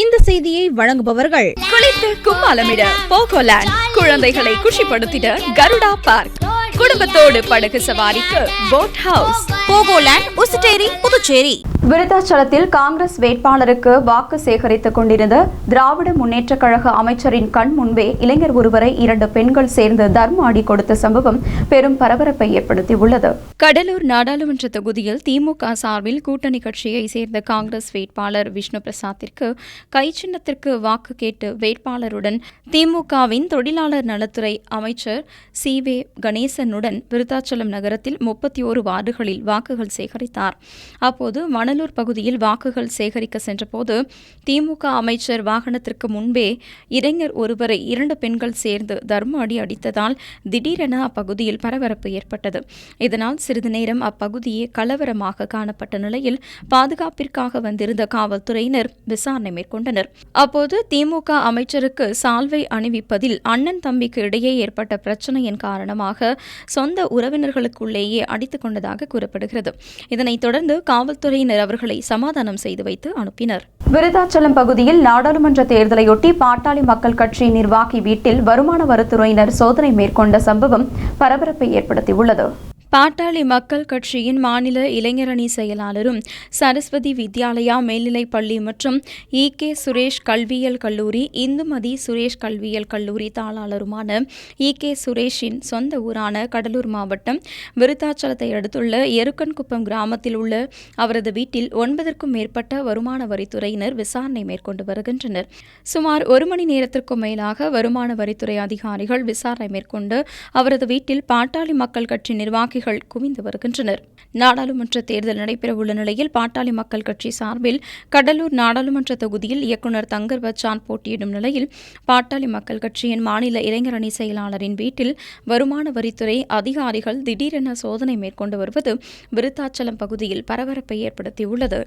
இந்த செய்தியை வழங்குபவர்கள் குளித்து கும்மாலமிட போகோலேண்ட் குழந்தைகளை குஷிப்படுத்திட கருடா பார்க். குடும்பத்தோடு படகு சவாரிக்கு boat house Pogoland Ousteri Puducherry. விருத்தாச்சலத்தில் Congress வேட்பாளருக்கு வாக்கு சேகரித்துக் கொண்டிருந்த திராவிட முன்னேற்றக் கழக அமைச்சரின் கண் முன்பே இளைஞர் ஒருவரை இரண்டு பெண்கள் சேர்ந்து தர்ம அடி கொடுத்த சம்பவம் பெரும் பரபரப்பை ஏற்படுத்தியுள்ளது. கடலூர் நாடாளுமன்ற தொகுதியில் திமுக சார்பில் கூட்டணி கட்சியை சேர்ந்த காங்கிரஸ் வேட்பாளர் விஷ்ணு பிரசாத்திற்கு கை சின்னத்திற்கு வாக்கு கேட்டு வேட்பாளருடன் திமுகவின் தொழிலாளர் நலத்துறை அமைச்சர் சி வே கணேசனுடன் விருத்தாச்சலம் நகரத்தில் முப்பத்தி ஓரு வார்டுகளில் வாக்குகள் சேகரித்தார். அப்போது மணலூர் பகுதியில் வாக்குகள் சேகரிக்க சென்றபோது திமுக அமைச்சர் வாகனத்திற்கு முன்பே இளைஞர் ஒருவரை இரண்டு பெண்கள் சேர்ந்து தர்ம அடி அடித்ததால் திடீரென அப்பகுதியில் பரபரப்பு ஏற்பட்டது. இதனால் சிறிது நேரம் அப்பகுதியே கலவரமாக காணப்பட்ட நிலையில் பாதுகாப்பிற்காக வந்திருந்த காவல்துறையினர் விசாரணை மேற்கொண்டனர். அப்போது திமுக அமைச்சருக்கு சால்வை அணிவிப்பதில் அண்ணன் தம்பிக்கு இடையே ஏற்பட்ட பிரச்சனையின் காரணமாக சொந்த உறவினர்களுக்குள்ளேயே அடித்துக் கொண்டதாக கூறப்படுகிறது. இதனைத் தொடர்ந்து காவல்துறையினர் அவர்களை சமாதானம் செய்து வைத்து அனுப்பினர். விருதாச்சலம் பகுதியில் நாடாளுமன்ற தேர்தலையொட்டி பாட்டாளி மக்கள் கட்சி நிர்வாகி வீட்டில் வருமான வரித்துறையினர் சோதனை மேற்கொண்ட சம்பவம் பரபரப்பை ஏற்படுத்தியுள்ளது. பாட்டாளி மக்கள் கட்சியின் மாநில இளைஞரணி செயலாளரும் சரஸ்வதி வித்யாலயா மேல்நிலைப் பள்ளி மற்றும் இ கே சுரேஷ் கல்வியியல் கல்லூரி இந்துமதி சுரேஷ் கல்வியியல் கல்லூரி தாளாளருமான இ கே சுரேஷின் சொந்த ஊரான கடலூர் மாவட்டம் விருத்தாச்சலத்தை அடுத்துள்ள எருக்கன்குப்பம் கிராமத்தில் உள்ள அவரது வீட்டில் ஒன்பதற்கும் மேற்பட்ட வருமான வரித்துறையினர் விசாரணை மேற்கொண்டு வருகின்றனர். சுமார் ஒரு மணி நேரத்திற்கும் மேலாக வருமான வரித்துறை அதிகாரிகள் விசாரணை மேற்கொண்டு அவரது வீட்டில் பாட்டாளி மக்கள் கட்சி நிர்வாகி எதிரிகள் குவிந்து வருகின்றனர். நாடாளுமன்ற தேர்தல் நடைபெறவுள்ள நிலையில் பாட்டாளி மக்கள் கட்சி சார்பில் கடலூர் நாடாளுமன்ற தொகுதியில் இயக்குநர் தங்கர் பச்சான் போட்டியிடும் நிலையில் பாட்டாளி மக்கள் கட்சியின் மாநில இளைஞரணி செயலாளரின் வீட்டில் வருமான வரித்துறை அதிகாரிகள் திடீரென சோதனை மேற்கொண்டு வருவது விருத்தாச்சலம் பகுதியில் பரபரப்பை ஏற்படுத்தியுள்ளது.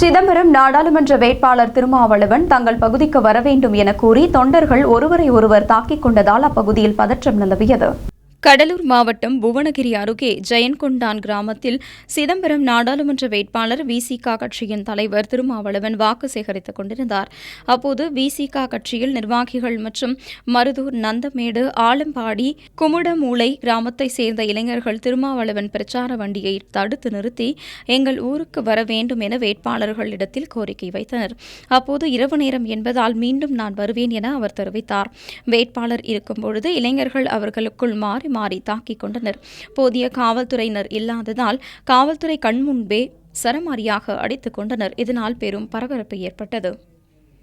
சிதம்பரம் நாடாளுமன்ற வேட்பாளர் திருமாவளவன் தங்கள் பகுதிக்கு வர வேண்டும் என கூறி தொண்டர்கள் ஒருவரை ஒருவர் தாக்கிக் கொண்டதால் அப்பகுதியில் பதற்றம் நிலவியது. கடலூர் மாவட்டம் புவனகிரி அருகே ஜெயன்கொண்டான் கிராமத்தில் சிதம்பரம் நாடாளுமன்ற வேட்பாளர் விசிக கட்சியின் தலைவர் திருமாவளவன் வாக்கு சேகரித்துக் கொண்டிருந்தார். அப்போது விசிக கட்சியில் நிர்வாகிகள் மற்றும் மருதூர் நந்தமேடு ஆலம்பாடி குமுடமூலை கிராமத்தை சேர்ந்த இளைஞர்கள் திருமாவளவன் பிரச்சார வண்டியை தடுத்து நிறுத்தி எங்கள் ஊருக்கு வர வேண்டும் என வேட்பாளர்களிடத்தில் கோரிக்கை வைத்தனர். அப்போது இரவு நேரம் என்பதால் மீண்டும் நான் வருவேன் என அவர் தெரிவித்தார். வேட்பாளர் இருக்கும்பொழுது இளைஞர்கள் அவர்களுக்குள் மாறி மாறி தாக்கிக் கொண்டனர். போதிய காவல்துறையினர் இல்லாததால் காவல்துறை கண்முன்பே சரமாரியாக அடித்துக் கொண்டனர். இதனால் பெரும் பரபரப்பு ஏற்பட்டது.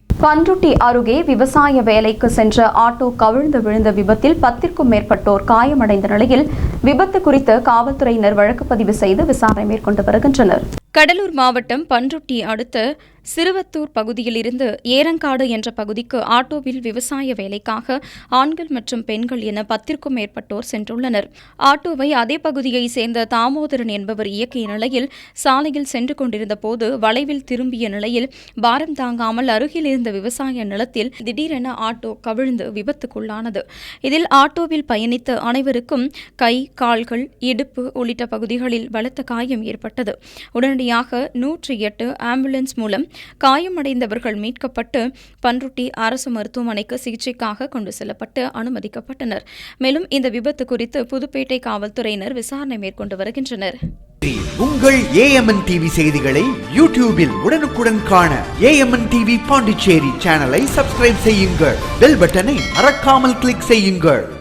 பன்ருட்டி அருகே விவசாய வேலைக்கு சென்ற ஆட்டோ கவிழ்ந்து விழுந்த விபத்தில் பத்திற்கும் மேற்பட்டோர் காயமடைந்த நிலையில் விபத்து குறித்து காவல்துறையினர் வழக்கு பதிவு செய்து விசாரணை மேற்கொண்டு வருகின்றனர். கடலூர் மாவட்டம் பன்ருட்டி அடுத்த சிறுவத்தூர் பகுதியில் இருந்து ஏரங்காடு என்ற பகுதிக்கு ஆட்டோவில் விவசாய வேலைக்காக ஆண்கள் மற்றும் பெண்கள் என பத்திற்கும் மேற்பட்டோர் சென்றுள்ளனர். ஆட்டோவை அதே பகுதியை சேர்ந்த தாமோதரன் என்பவர் இயக்கிய நிலையில் சாலையில் சென்று கொண்டிருந்த போது வளைவில் திரும்பிய நிலையில் பாரம் தாங்காமல் அருகில் இருந்த விவசாய நிலத்தில் திடீரென ஆட்டோ கவிழ்ந்து விபத்துக்குள்ளானது. இதில் ஆட்டோவில் பயணித்த அனைவருக்கும் கை கால்கள் இடுப்பு உள்ளிட்ட பகுதிகளில் பலத்த காயம் ஏற்பட்டது. உடனடியாக நூற்றி எட்டு ஆம்புலன்ஸ் மூலம் காயமடைந்தவர்கள் மீட்கப்பட்டு பன்ருட்டி அரசு மருத்துவமனைக்கு சிகிச்சைக்காக கொண்டு செல்லப்பட்டு அனுமதிக்கப்பட்டனர். மேலும் இந்த விபத்து குறித்து புதுப்பேட்டை காவல்துறையினர் விசாரணை மேற்கொண்டு வருகின்றனர். உங்கள் ஏஎம்என் டிவி செய்திகளை யூடியூபில் உடனுக்குடன் காண ஏஎம்என் டிவி பாண்டிச்சேரி சேனலை சப்ஸ்கிரைப் செய்யுங்கள். பெல் பட்டனை மறக்காமல் கிளிக் செய்யுங்கள்.